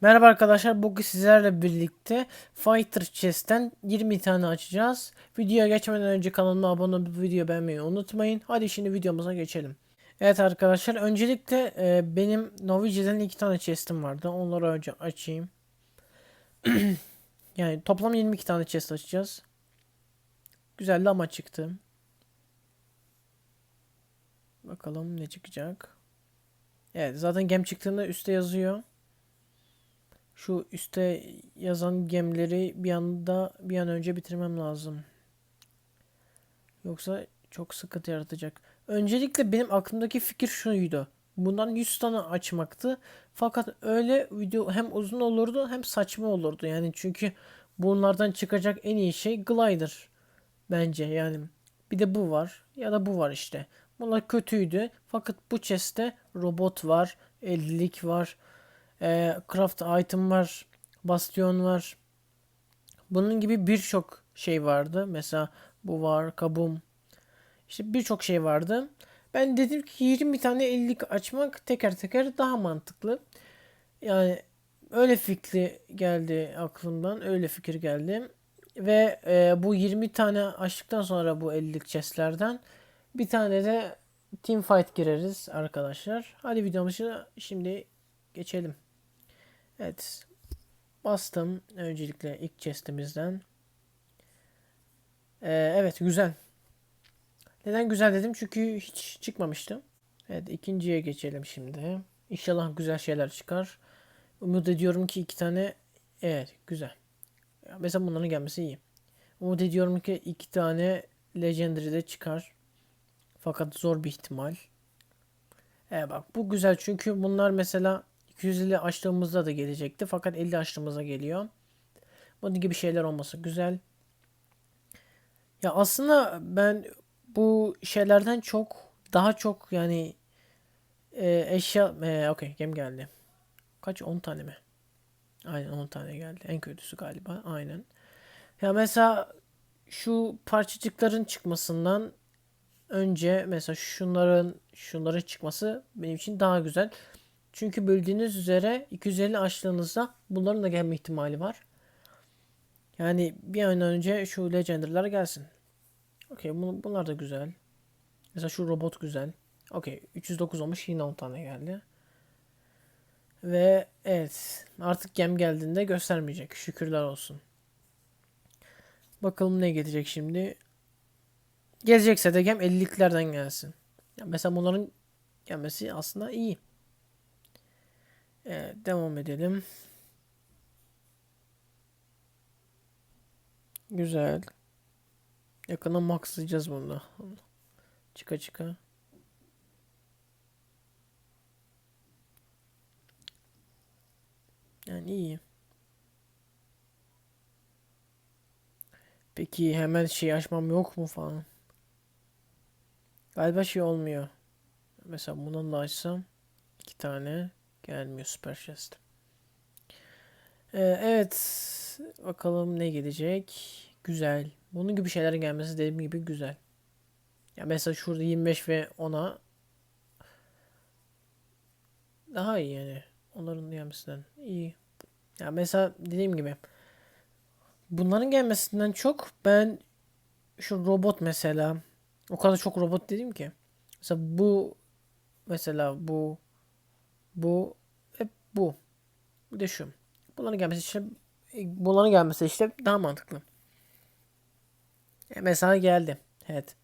Merhaba arkadaşlar. Bugün sizlerle birlikte Fighter Chest'ten 20 tane açacağız. Videoya geçmeden önce kanalıma abone olup video beğenmeyi unutmayın. Hadi şimdi videomuza geçelim. Evet arkadaşlar öncelikle e, benim Norwegian'den 2 tane chest'im vardı. Onları önce açayım. yani toplam 22 tane chest açacağız. Güzel de ama çıktı. Bakalım ne çıkacak. Evet zaten gem çıktığında üstte yazıyor. Şu üstte yazan gemleri bir anda bir an önce bitirmem lazım. Yoksa çok sıkıntı yaratacak. Öncelikle benim aklımdaki fikir şuydu. Bundan 100 tane açmaktı. Fakat öyle video hem uzun olurdu hem saçma olurdu. Yani çünkü bunlardan çıkacak en iyi şey glider. Bence yani. Bir de bu var. Ya da bu var işte. Bunlar kötüydü. Fakat bu chest'te robot var. 50'lik var. E, craft item var. Bastion var. Bunun gibi birçok şey vardı. Mesela bu var. Kabum. İşte birçok şey vardı. Ben dedim ki 20 tane 50'lik açmak teker teker daha mantıklı. Yani öyle fikri geldi aklımdan. Öyle fikir geldi. Ve e, bu 20 tane açtıktan sonra bu 50'lik chestlerden bir tane de team fight gireriz arkadaşlar. Hadi videomuzu şimdi geçelim. Evet. Bastım. Öncelikle ilk chestimizden. Ee, evet güzel. Neden güzel dedim? Çünkü hiç çıkmamıştı. Evet ikinciye geçelim şimdi. İnşallah güzel şeyler çıkar. Umut ediyorum ki iki tane evet güzel. Mesela bunların gelmesi iyi. Umut ediyorum ki iki tane Legendary de çıkar. Fakat zor bir ihtimal. Evet bak bu güzel çünkü bunlar mesela 250 açtığımızda da gelecekti. Fakat 50 açtığımızda geliyor. Bunun gibi şeyler olması güzel. Ya aslında ben bu şeylerden çok daha çok yani e, eşya e, okey gem geldi. Kaç 10 tane mi? Aynen 10 tane geldi. En kötüsü galiba. Aynen. Ya mesela şu parçacıkların çıkmasından önce mesela şunların şunların çıkması benim için daha güzel. Çünkü bildiğiniz üzere 250 açtığınızda bunların da gelme ihtimali var. Yani bir an önce şu Legendary'ler gelsin. Okey bunlar da güzel. Mesela şu robot güzel. Okey 309 olmuş yine 10 tane geldi. Ve evet artık gem geldiğinde göstermeyecek. Şükürler olsun. Bakalım ne gelecek şimdi. Gelecekse de gem 50'liklerden gelsin. Ya mesela bunların gelmesi aslında iyi. Evet, devam edelim. Güzel. Yakına maxlayacağız bunu. Çıka çıka. Yani iyi. Peki hemen şey açmam yok mu falan? Galiba şey olmuyor. Mesela bundan da açsam iki tane gelmiyor Super Chest. Ee, evet. Bakalım ne gelecek. Güzel. Bunun gibi şeylerin gelmesi dediğim gibi güzel. Ya mesela şurada 25 ve 10'a daha iyi yani. Onların gelmesinden iyi. Ya mesela dediğim gibi bunların gelmesinden çok ben şu robot mesela o kadar çok robot dedim ki mesela bu mesela bu bu hep bu bir de şu bunların gelmesi işte bunların gelmesi işte daha mantıklı. E mesela geldi. Evet.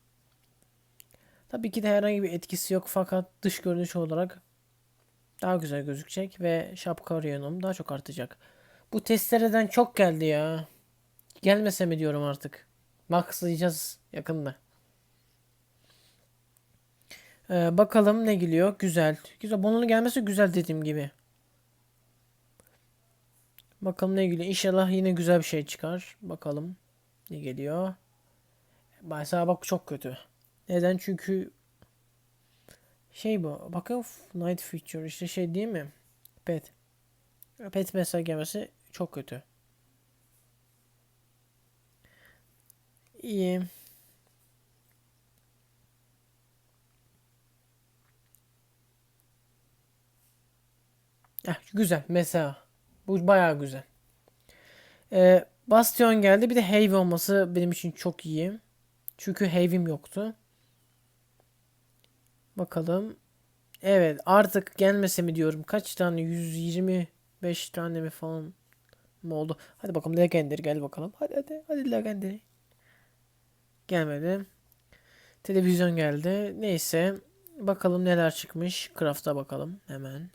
Tabii ki de herhangi bir etkisi yok fakat dış görünüş olarak daha güzel gözükecek ve şapka reyonum daha çok artacak. Bu testereden çok geldi ya. Gelmese mi diyorum artık. Maxlayacağız yakında. Ee, bakalım ne geliyor. Güzel. Güzel. Bunun gelmesi güzel dediğim gibi. Bakalım ne geliyor. İnşallah yine güzel bir şey çıkar. Bakalım ne geliyor. Mesela bak çok kötü. Neden? Çünkü şey bu. Bakın Night Feature işte şey değil mi? Pet. Pet mesela gelmesi çok kötü. İyi. Heh, güzel mesela. Bu bayağı güzel. Ee, Bastion geldi. Bir de Heavy olması benim için çok iyi. Çünkü Heavy'm yoktu. Bakalım. Evet artık gelmese mi diyorum. Kaç tane? 125 tane mi falan mı oldu? Hadi bakalım Legendary gel bakalım. Hadi hadi hadi Legendary. Gelmedi. Televizyon geldi. Neyse. Bakalım neler çıkmış. Craft'a bakalım hemen.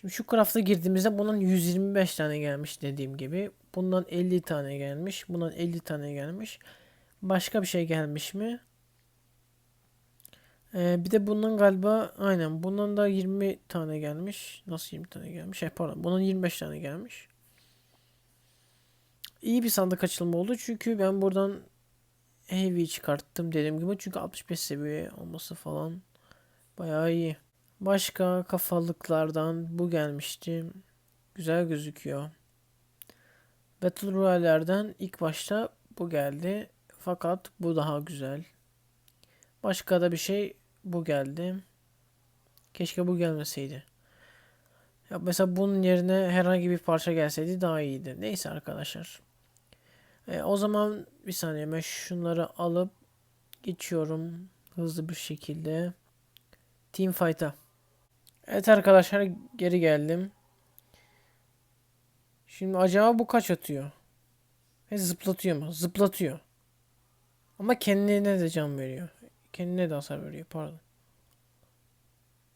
Şimdi şu craft'a girdiğimizde bundan 125 tane gelmiş dediğim gibi. Bundan 50 tane gelmiş. Bundan 50 tane gelmiş. Başka bir şey gelmiş mi? Ee, bir de bundan galiba aynen bundan da 20 tane gelmiş. Nasıl 20 tane gelmiş? Şey, pardon. Bundan 25 tane gelmiş. İyi bir sandık açılımı oldu. Çünkü ben buradan Heavy çıkarttım dediğim gibi. Çünkü 65 seviye olması falan bayağı iyi. Başka kafalıklardan bu gelmişti. Güzel gözüküyor. Battle Royale'lerden ilk başta bu geldi. Fakat bu daha güzel. Başka da bir şey bu geldi. Keşke bu gelmeseydi. Ya mesela bunun yerine herhangi bir parça gelseydi daha iyiydi. Neyse arkadaşlar. E, o zaman bir saniye ben şunları alıp geçiyorum hızlı bir şekilde. Team Fight'a. Evet arkadaşlar geri geldim. Şimdi acaba bu kaç atıyor? Ve zıplatıyor mu? Zıplatıyor. Ama kendine de can veriyor. Kendine de hasar veriyor pardon.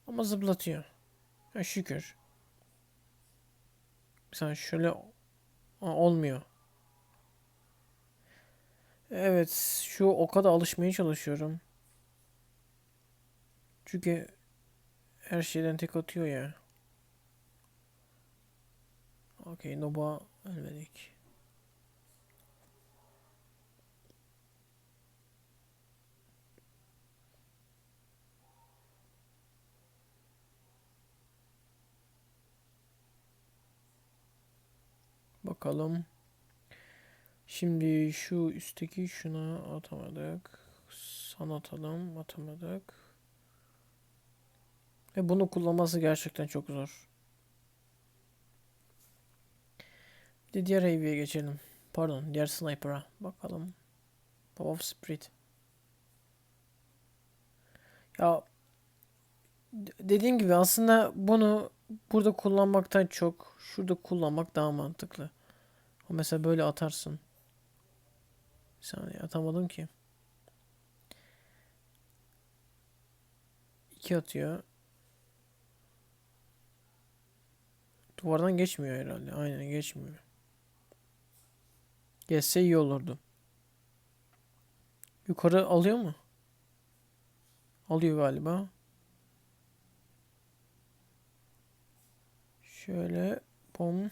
Ama zıplatıyor. Ha, şükür. Mesela şöyle Aa, olmuyor. Evet şu oka da alışmaya çalışıyorum. Çünkü her şeyden tek atıyor ya. Okey Noba ölmedik. Bakalım. Şimdi şu üstteki şuna atamadık. Sana atalım. Atamadık. Ve bunu kullanması gerçekten çok zor. Bir de diğer heavy'ye geçelim. Pardon, diğer sniper'a. Bakalım. Power of Spirit. Ya dediğim gibi aslında bunu burada kullanmaktan çok şurada kullanmak daha mantıklı. Mesela böyle atarsın. Bir saniye atamadım ki. İki atıyor. Duvardan geçmiyor herhalde. Aynen geçmiyor. Geçse iyi olurdu. Yukarı alıyor mu? Alıyor galiba. Şöyle bom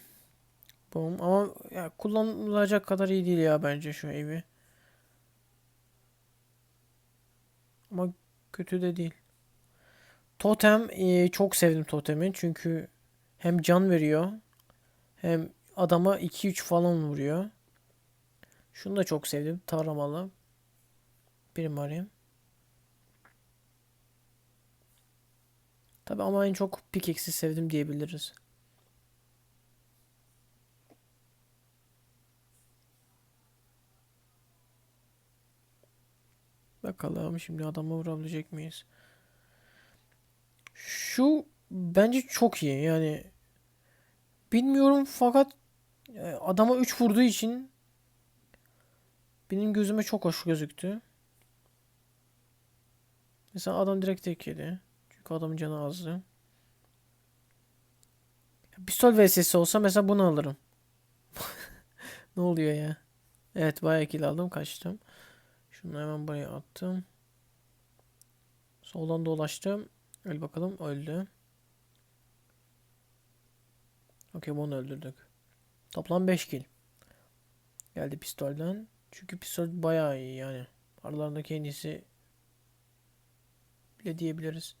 bom ama ya kullanılacak kadar iyi değil ya bence şu evi. Ama kötü de değil. Totem e, çok sevdim totemi çünkü hem can veriyor hem adama 2-3 falan vuruyor. Şunu da çok sevdim. Taramalı. Primarim. Tabi ama en çok pickaxe'i sevdim diyebiliriz. Bakalım şimdi adama vurabilecek miyiz? Şu bence çok iyi yani. Bilmiyorum fakat e, adama 3 vurduğu için benim gözüme çok hoş gözüktü. Mesela adam direkt tek yedi. Çünkü adamın canı azdı. Pistol vs olsa mesela bunu alırım. ne oluyor ya? Evet bayağı kill aldım kaçtım. Şunu hemen buraya attım. Soldan dolaştım. Öl bakalım öldü. Okey bunu öldürdük. Toplam 5 kill. Geldi pistolden. Çünkü pistol bayağı iyi yani. Aralarında kendisi bile diyebiliriz.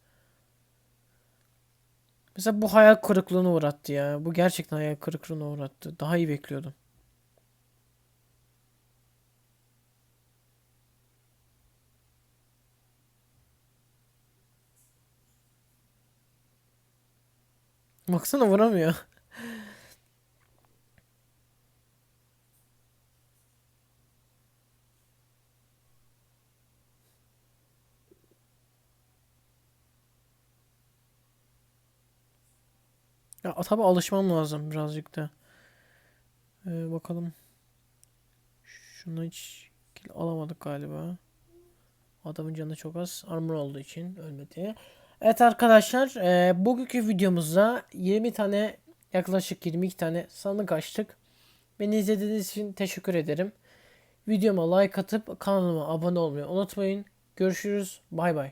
Mesela bu hayal kırıklığına uğrattı ya. Bu gerçekten hayal kırıklığına uğrattı. Daha iyi bekliyordum. Baksana vuramıyor. Ya tabi alışmam lazım birazcık da. Ee, bakalım. Şunu hiç kill alamadık galiba. Adamın canı çok az. Armor olduğu için ölmedi. Evet arkadaşlar, e, bugünkü videomuzda 20 tane yaklaşık 22 tane sandık açtık. Beni izlediğiniz için teşekkür ederim. Videoma like atıp kanalıma abone olmayı unutmayın. Görüşürüz. Bay bay.